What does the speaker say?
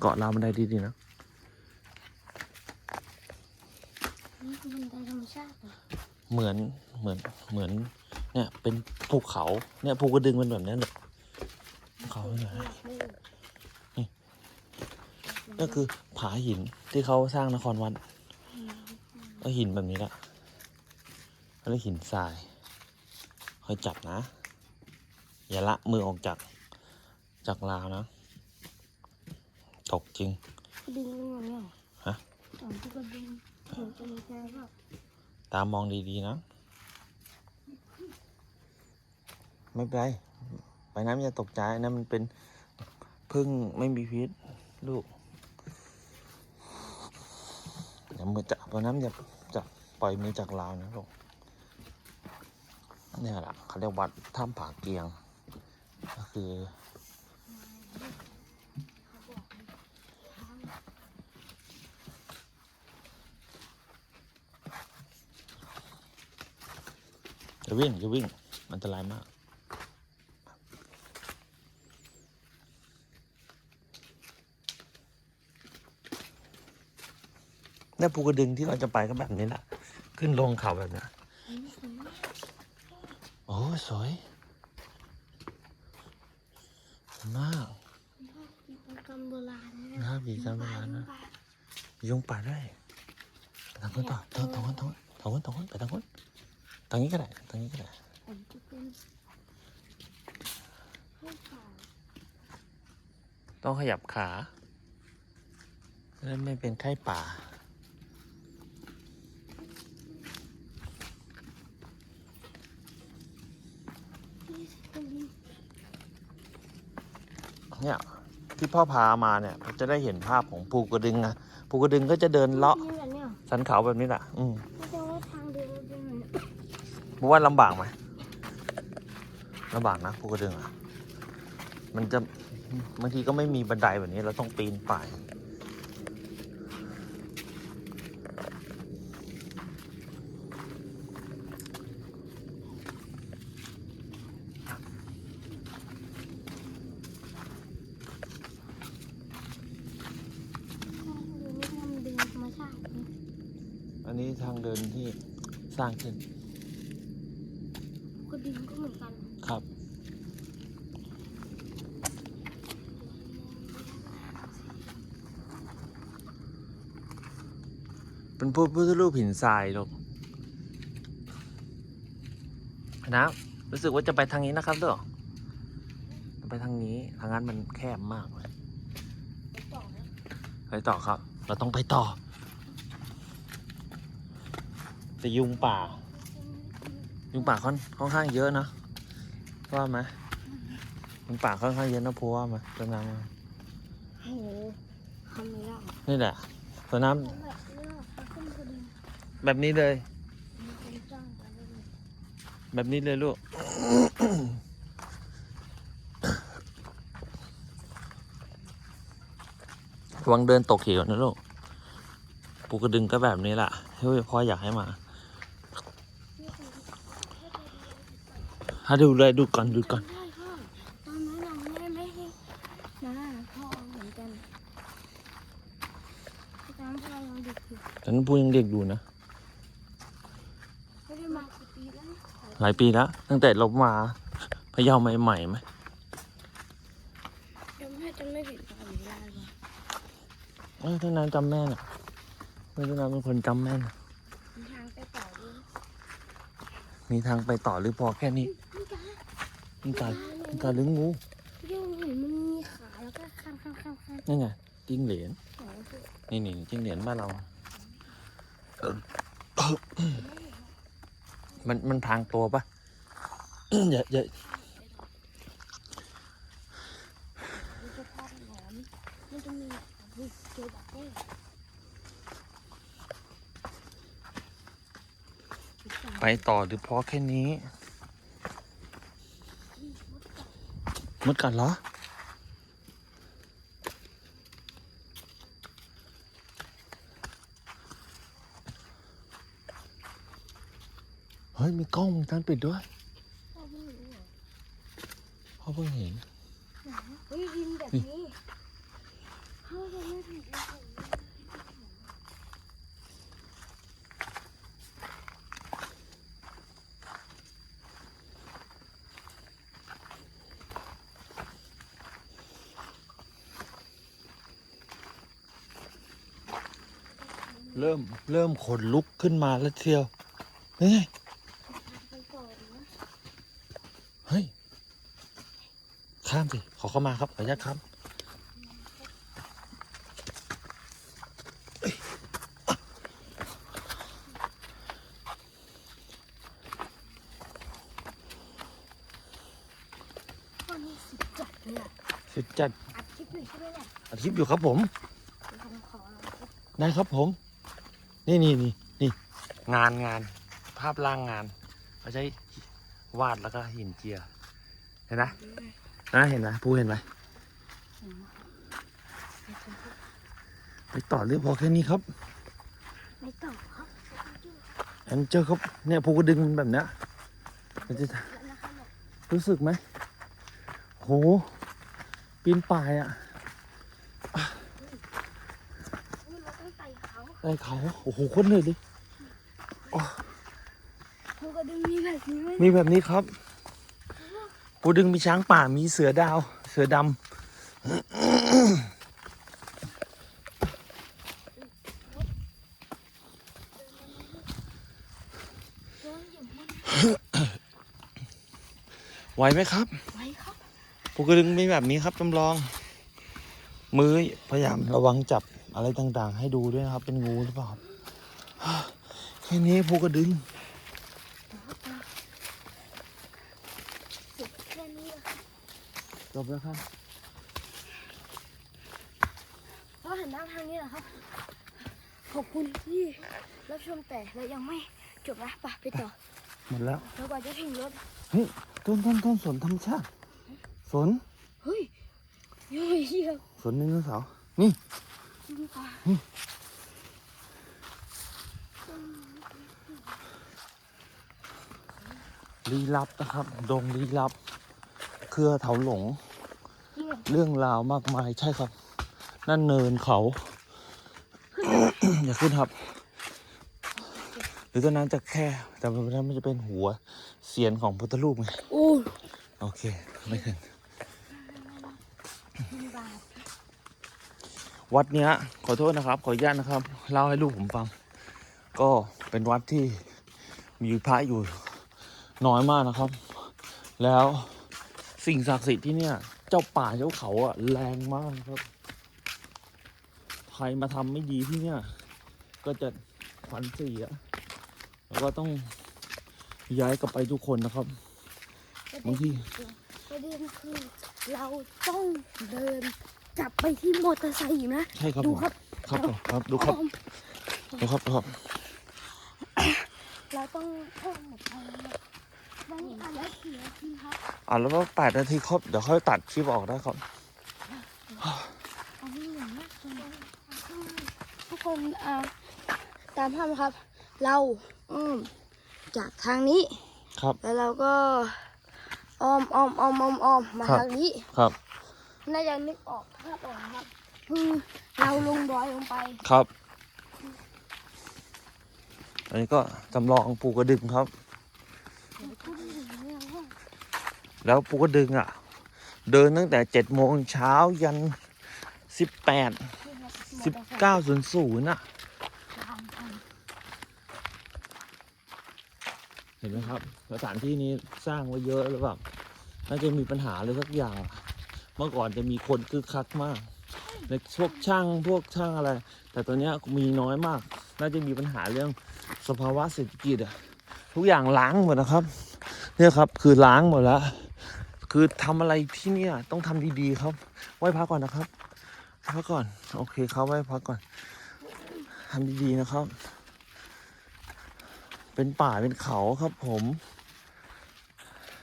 เกาะราวบันไดดีๆนะ นี่คือบันไดธรรมชาติเหรอเหมือนเหมือนเหมือน เนี่ย เป็นภูเขาเนี่ยภูกระดึงเป็นแบบนี้เลยเขาเนี่ยก็คือผาหินที่เขาสร้างนครวัดก็หินแบบนี้แหละเขาเรียกหินทรายคอยจับนะ อย่าละมือออกจากจากราวนะ ตกจริง ดึงมันอย่างเงี้ยเหรอฮะ ตอนที่ก็ดึงเหมือนจะมีใจก็ตามมองดีๆนะ ไม่เป็นไร ไปน้ำอย่าตกใจนะมันเป็นพึ่งไม่มีพิษลูกอย่ามือจะไปน้ำอย่าจะปล่อยมือจากราวนะลูกเนี่ยแหละเขาเรียกวัดถ้ำผาเกียง ก็คือ อย่าวิ่งอย่าวิ่งอันตรายมากเนี่ยภูกระดึงที่เราจะไปก็แบบนี้แหละ ขึ้นลงเขาแบบนี้อันนี้สวยมากโอ้สวยสวยมากมีปกรรมโบราณนะนะครับมีการโบราณนะยุงป่าด้วยไปทางนู้นต่อทางทางนู้นทางนู้นทางนู้นทางนู้นไปทางนู้น ทางนี้ก็ได้ทางนี้ก็ได้ผมจะเป็นให้ข่าวต้องขยับขาแล้วไม่เป็นไข้ป่าที่ตรงนี้เนี่ยที่พ่อพามาเนี่ยจะได้เห็นภาพของภูกระดึงอะภูกระดึงก็จะเดินเลาะนี่แบบเนี้ยสันเขาแบบนี้แหละอืม มึงว่าลำบากไหมลำบากนะภูกระดึงอะมันจะบางทีก็ไม่มีบันไดแบบนี้เราต้องปีนป่ายทางเดินนี่ทำเดินธรรมชาตินะอันนี้ทางเดินที่สร้างขึ้น ก็ดินก็เหมือนกัน ครับ เป็นพุทธรูปหินทรายลูกนะรู้สึกว่าจะไปทางนี้นะครับเด้อไปทางนี้ทางนั้นมันแคบมากเลยต่อนะไปต่อครับ เราต้องไปต่อแต่ยุงป่า ยุงป่าค่อนค่อนข้างเยอะนะว่าไหมยุงป่าค่อนข้างเยอะนะพัวว่าไหมต้นน้ำว่าโอ้โหทำไม่ได้นี่แหละต้นน้ทำ แบบนี้เลยมีคนจ้างไปเลย แบบนี้เลยลูกระวังเดินตกเขียวนะลูก ปูกระดึงก็แบบนี้แหละเฮ้ยพ่ออยากให้มาถ้าดูเลยดูก่อนดูก่อนได้พ่อตอนนั้นเราไม่ไม่ให้นะพ่อเหมือนกันตอนนั้นพ่อยังเด็กอยู่ตอนนั้นปูยังเด็กอยู่นะ ไม่ได้มากี่ปีแล้วนะ หลายปีแล้ว ตั้งแต่เรามาพะเยาใหม่ๆไหมยังไม่จะไม่ผิดตอนนี้ได้หรอเออท่านน้ำจำแม่น่ะเออท่านน้ำเป็นคนจำแม่นมีทางไปต่อด้วยมีทางไปต่อหรือพอแค่นี้นี่จ้ามีการมีการลึงงูยังเห็นมันมีขาแล้วก็ข้างข้างข้างข้างนี่ไงจิ้งเหลนไหนคือนี่นี่จิ้งเหลนบ้านเรา มันมันพรางตัวปะอย่าอย่ามันจะพาดหนอนมันจะมีอุ้ยเจอแบบนี้ไปต่อหรือพอแค่นี้มดกัดเหรอ ฮ้ยมีกล้องวงจรปิดด้วยพ่อไม่รู้เหรอพ่อเพิ่งเห็นเฮ้ยดินแบบนี้เขาจะไม่ถึงจะถึงเริ่มเริ่มขนลุกขึ้นมาแล้วเทียวเฮ้ย ไปก่อนนะ เฮ้ย ข้ามสิ ขอเข้ามาครับ ขออนุญาตครับวันนี้สุดจัดเลยอะสุดจัดอัดคลิปอยู่ใช่ไหมเนี่ยอาทิตย์อยู่ครับผม เดี๋ยวผมขอลองคลิปได้ครับผม นี่นี่นี่นี่งานงาน ภาพล่างงานเขาใช้ วาดแล้วก็หินเจีย เห็นไหมนะเห็นไหมปูเห็นไหมไปต่อเรื่องพอแค่นี้ครับไม่ต่อครับแอนเจอครับเนี่ยปูก็ดึงมันแบบเนี้ยมันจะแล้วนะครับเนี่ยรู้สึกไหมโหปีนป่ายอะอุ้ยเราต้องไต่เขาไอ้เขาโอ้โหโคนเหนื่อยเลย เขาก็ดึงมีแบบนี้ไหมมีแบบนี้ครับปูดึงมีช้างป่ามีเสือดาว เสือดำเดินอย่างมันไหวไหมครับไว้ครับปูกระดึงมีแบบนี้ครับจำลอง มือพยายามระวังจับอะไรต่างๆ ให้ดูด้วยนะครับ เป็นงูหรือเปล่าครับแค่นี้ปูกระดึง สุดแค่นี้อะ จบแล้วครับเพราะหันหน้าทางนี้แหละครับ ขอบคุณที่รับชมแต่เรายังไม่จบนะไปไปต่อหมดแล้วแล้วกว่าจะถึงรถเฮ้ยต้นต้นต้นสนธรรมชาติสนเฮ้ยเฮ้ยเหี้ยสนไดโนเสาร์นี่ดูตาลี้ลับนะครับ ดงลี้ลับ เครือเถาหลงจริงเหรอเรื่องราวมากมายใช่ครับ นั่นเนินเขา อย่าขึ้นครับ หรือตอนนั้นจะแค่แต่ตอนนั้นมันจะเป็นหัวเสียนของพุทธรูปไงโอ้โอเค ไม่ถึงยบาทวัดเนี้ย ขอโทษนะครับ ขออนุญาตนะครับ เล่าให้ลูกผมฟัง ก็เป็นวัดที่มีพระอยู่น้อยมากนะครับ แล้ว สิ่งศักดิ์สิทธิ์ที่เนี่ย เจ้าป่าเจ้าเขาอะแรงมากนะครับใครมาทำไม่ดีที่เนี่ย ก็จะขวัญเสียแล้วก็ต้องย้ายกลับไปทุกคนนะครับบางทีประเด็นคือเราต้องเดินกลับไปที่มอเตอร์ไซค์อยู่นะ ใช่ครับดูผมครับ ครับผมครับดูครับอ้อมดูครับดูครับ เราต้องเพิ่มหมดไปเลย วันนี้อ่านแล้วเสียทีครับอ่าแล้วว่าแปดนาทีครบ เดี๋ยวค่อยตัดคลิปออกได้ครับ อันนี้อย่างมากเลยทุกคนอ่าตามภาพนะครับ เราอ้อมจากทางนี้ ครับ แล้วเราก็อ้อมอ้อมอ้อมอ้อมอ้อมมาครับทางนี้ ครับ น่าจะนึกออกภาพออกนะครับคือเราลงดอยลงไป ครับ อันนี้ก็จำลองปูกระดึงครับ พูดถึงเรื่องว่า แล้วปูกระดึงอะ เดินตั้งแต่เจ็ดโมงเช้ายันสิบแปดสิบเก้าศูนย์ศูนย์อะ เห็นไหมครับสถานที่นี้สร้างไว้เยอะหรือเปล่าน่าจะมีปัญหาอะไรสักอย่าง เมื่อก่อนจะมีคนคึกคักมากในพวกช่างพวกช่างอะไร แต่ตอนนี้มีน้อยมาก น่าจะมีปัญหาเรื่องสภาวะเศรษฐกิจอะทุกอย่างล้างหมดนะครับ เนี่ยครับคือล้างหมดแล้ว คือทำอะไรที่เนี่ยต้องทำดีๆครับ ไหว้พระก่อนนะครับพระก่อน โอเคครับไหว้พระก่อนทำดีๆนะครับ เป็นป่าเป็นเขาครับผม